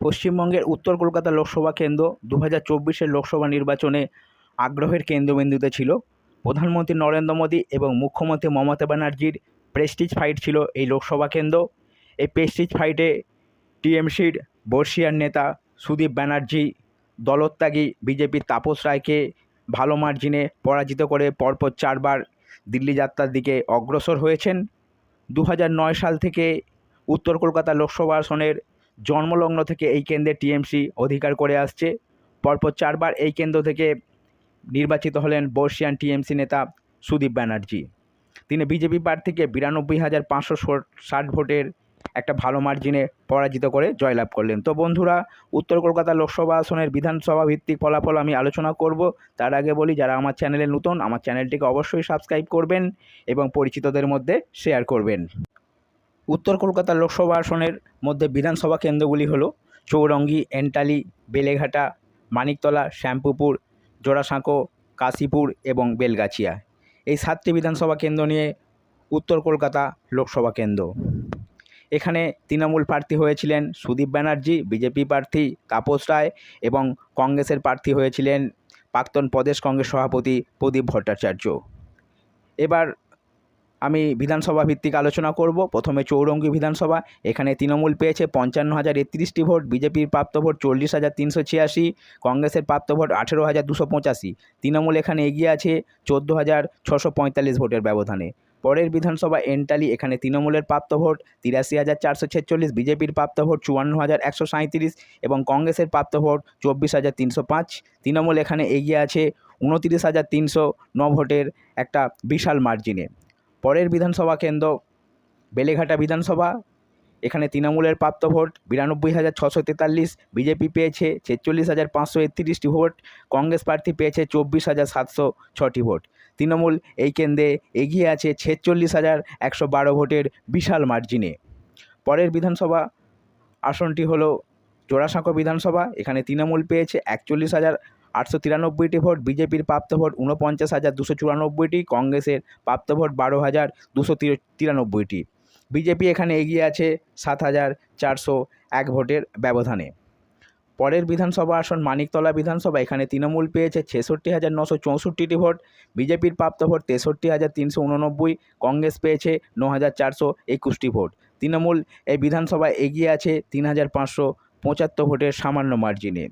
পশ্চিমবঙ্গের উত্তর কলকাতা লোকসভা কেন্দ্র দু হাজার লোকসভা নির্বাচনে আগ্রহের কেন্দ্রবিন্দুতে ছিল। প্রধানমন্ত্রী নরেন্দ্র মোদী এবং মুখ্যমন্ত্রী মমতা ব্যানার্জির প্রেস্টিজ ফাইট ছিল এই লোকসভা কেন্দ্র। এই প্রেস্টিজ ফাইটে টিএমসির বর্ষিয়ার নেতা সুদীপ ব্যানার্জি, দলত্যাগী বিজেপির তাপস রায়কে ভালো মার্জিনে পরাজিত করে পরপর চারবার দিল্লি যাত্রার দিকে অগ্রসর হয়েছেন। দু হাজার নয় সাল থেকে উত্তর কলকাতা লোকসভা আসনের জন্মলগ্ন থেকে এই কেন্দ্রে টিএমসি অধিকার করে আসছে। পরপর চারবার এই কেন্দ্র থেকে নির্বাচিত হলেন বর্ষিয়ান টিএমসি নেতা সুদীপ ব্যানার্জি। তিনি বিজেপি প্রার্থীকে বিরানব্বই হাজার পাঁচশো ষাট ভোটের একটা ভালো মার্জিনে পরাজিত করে জয়লাভ করলেন। তো বন্ধুরা, উত্তর কলকাতা লোকসভা আসনের বিধানসভা ভিত্তিক ফলাফল আমি আলোচনা করব। তার আগে বলি, যারা আমার চ্যানেলে নতুন, আমার চ্যানেলটিকে অবশ্যই সাবস্ক্রাইব করবেন এবং পরিচিতদের মধ্যে শেয়ার করবেন। উত্তর কলকাতা লোকসভা আসনের মধ্যে বিধানসভা কেন্দ্রগুলি হলো চৌরঙ্গি, এন্টালি, বেলেঘাটা, মানিকতলা শ্যামপুকুর জোড়াসাঁকো, কাশীপুর এবং বেলগাছিয়া। এই সাতটি বিধানসভা কেন্দ্র নিয়ে উত্তর কলকাতা লোকসভা কেন্দ্র। এখানে তৃণমূল প্রার্থী হয়েছিলেন সুদীপ ব্যানার্জি, বিজেপি প্রার্থী তাপস রায় এবং কংগ্রেসের প্রার্থী হয়েছিলেন প্রাক্তন প্রদেশ কংগ্রেস সভাপতি প্রদীপ ভট্টাচার্য। এবার আমি বিধানসভা ভিত্তিক আলোচনা করব। প্রথমে চৌরঙ্গি বিধানসভা, এখানে তৃণমূল পেয়েছে পঞ্চান্ন হাজার একত্রিশটি ভোট, বিজেপির প্রাপ্ত ভোট চল্লিশ হাজার তিনশো ছিয়াশি, কংগ্রেসের প্রাপ্ত ভোট আঠেরো হাজার দুশো পঁচাশি। তৃণমূল এখানে এগিয়ে আছে চোদ্দ হাজার ছশো পঁয়তাল্লিশ ভোটের ব্যবধানে। পরের বিধানসভা, এন্টালি, এখানে তৃণমূলের প্রাপ্ত ভোট তিরাশি হাজার চারশো ছেচল্লিশ, বিজেপির প্রাপ্ত ভোট চুয়ান্ন হাজার একশো সাঁইত্রিশ এবং কংগ্রেসের প্রাপ্ত ভোট চব্বিশ হাজার তিনশো পাঁচ। তৃণমূল এখানে এগিয়ে আছে উনতিরিশ হাজার তিনশো ন ভোটের একটা বিশাল মার্জিনে পরের বিধানসভা কেন্দ্র, বেলেঘাটা বিধানসভা। এখানে তৃণমূলের প্রাপ্ত ভোট বিরানব্বই হাজার ছশো তেতাল্লিশ, বিজেপি পেয়েছে ছেচল্লিশ হাজার পাঁচশো একত্রিশটি ভোট, কংগ্রেস প্রার্থী পেয়েছে চব্বিশ হাজার সাতশো ছটি ভোট। তৃণমূল এই কেন্দ্রে এগিয়ে আছে ছেচল্লিশ হাজার একশো বারো ভোটের বিশাল মার্জিনে। পরের বিধানসভা আসনটি হলো জোড়াসাঁকো বিধানসভা। এখানে তৃণমূল পেয়েছে একচল্লিশ হাজার আটশো তিরানব্বইটি ভোট, বিজেপির প্রাপ্ত ভোট ঊনপঞ্চাশ হাজার দুশো চুরানব্বইটি, কংগ্রেসের প্রাপ্ত ভোট বারো হাজার দুশো তিরানব্বইটি। বিজেপি এখানে এগিয়ে আছে সাত হাজার চারশো এক ভোটের ব্যবধানে। পরের বিধানসভা আসন মানিকতলা বিধানসভা, এখানে তৃণমূল পেয়েছে ছেষট্টি হাজার নশো চৌষট্টিটি ভোট, বিজেপির প্রাপ্ত ভোট তেষট্টি হাজার তিনশো উননব্বই, কংগ্রেস পেয়েছে ন হাজার চারশো একুশটি ভোট। তৃণমূল এই বিধানসভায় এগিয়ে আছে তিন হাজার পাঁচশো পঁচাত্তর ভোটের সামান্য মার্জিনে।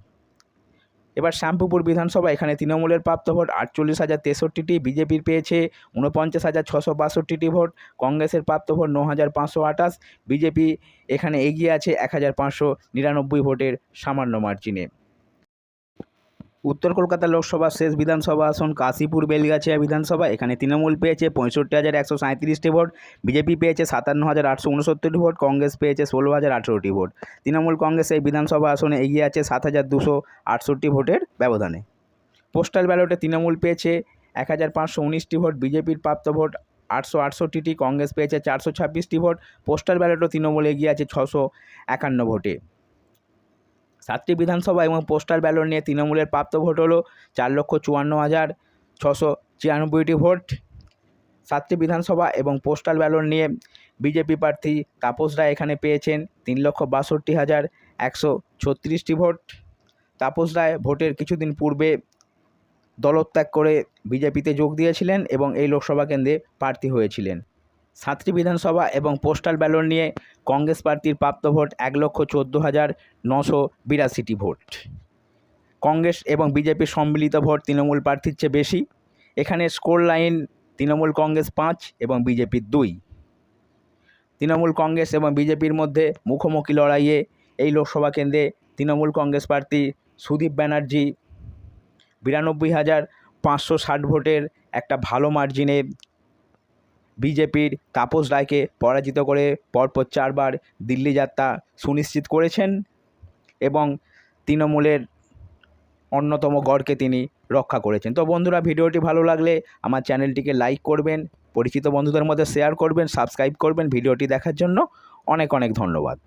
এবার শ্যাম্পুপুর বিধানসভা, এখানে তৃণমূলের প্রাপ্ত ভোট আটচল্লিশ হাজার তেষট্টিটি বিজেপির পেয়েছে উনপঞ্চাশ হাজার ছশো বাষট্টিটি ভোট, কংগ্রেসের প্রাপ্ত ভোট ন হাজার পাঁচশো আঠাশ, বিজেপি এখানে এগিয়ে আছে এক হাজার পাঁচশো নিরানব্বই ভোটের সামান্য মার্জিনে উত্তর কলকাতা লোকসভার শেষ বিধানসভা আসন, কাশীপুর, বেলগাছিয়া বিধানসভা, এখানে তৃণমূল পেয়েছে পঁয়ষট্টি হাজার একশো সাঁত্রিশটি ভোট, বিজেপি পেয়েছে সাতান্ন হাজার আটশো উনসত্তরটি ভোট, কংগ্রেস পেয়েছে ষোলো হাজার আঠেরোটি ভোট। তৃণমূল কংগ্রেস এই বিধানসভা আসনে এগিয়ে আছে সাত হাজার দুশো আটষট্টি ভোটের ব্যবধানে। পোস্টাল ব্যালটে তৃণমূল পেয়েছে এক হাজার পাঁচশো উনিশটি ভোট, বিজেপির প্রাপ্ত ভোট আটশো আটষট্টিটি, কংগ্রেস পেয়েছে চারশো ছাব্বিশটি ভোট, পোস্টাল ব্যালটও তৃণমূল এগিয়ে আছে ছশো একান্ন ভোটে। সাতটি বিধানসভা এবং পোস্টাল ব্যালট নিয়ে তৃণমূলের প্রাপ্ত ভোট হলো চার লক্ষ চুয়ান্ন হাজার ছশো ছিয়ানব্বইটি ভোট। সাতটি বিধানসভা এবং পোস্টাল ব্যালট নিয়ে বিজেপি প্রার্থী তাপস রায় এখানে পেয়েছেন তিন লক্ষ বাষট্টি হাজার একশো ছত্রিশটি ভোট। তাপস রায় ভোটের কিছুদিন পূর্বে দলত্যাগ করে বিজেপিতে যোগ দিয়েছিলেন এবং এই লোকসভা কেন্দ্রে প্রার্থী হয়েছিলেন। সাতটি বিধানসভা এবং পোস্টাল ব্যালট নিয়ে কংগ্রেস প্রার্থীর প্রাপ্ত ভোট এক লক্ষ চোদ্দ হাজার নশো বিরাশিটি ভোট। কংগ্রেস এবং বিজেপির সম্মিলিত ভোট তৃণমূল প্রার্থীর চেয়ে বেশি। এখানে স্কোর লাইন তৃণমূল কংগ্রেস পাঁচ এবং বিজেপির দুই। তৃণমূল কংগ্রেস এবং বিজেপির মধ্যে মুখোমুখি লড়াইয়ে এই লোকসভা কেন্দ্রে তৃণমূল কংগ্রেস প্রার্থী সুদীপ ব্যানার্জি বিরানব্বই হাজার পাঁচশো ষাট ভোটের একটা ভালো মার্জিনে বিজেপির তাপস রায়কে পরাজিত করে পরপর চারবার দিল্লি যাত্রা সুনিশ্চিত করেছেন এবং তৃণমূলের অন্যতম গড়কে তিনি রক্ষা করেছেন। তো বন্ধুরা, ভিডিওটি ভালো লাগলে আমার চ্যানেলটিকে লাইক করবেন, পরিচিত বন্ধুদের মধ্যে শেয়ার করবেন, সাবস্ক্রাইব করবেন। ভিডিওটি দেখার জন্য অনেক অনেক ধন্যবাদ।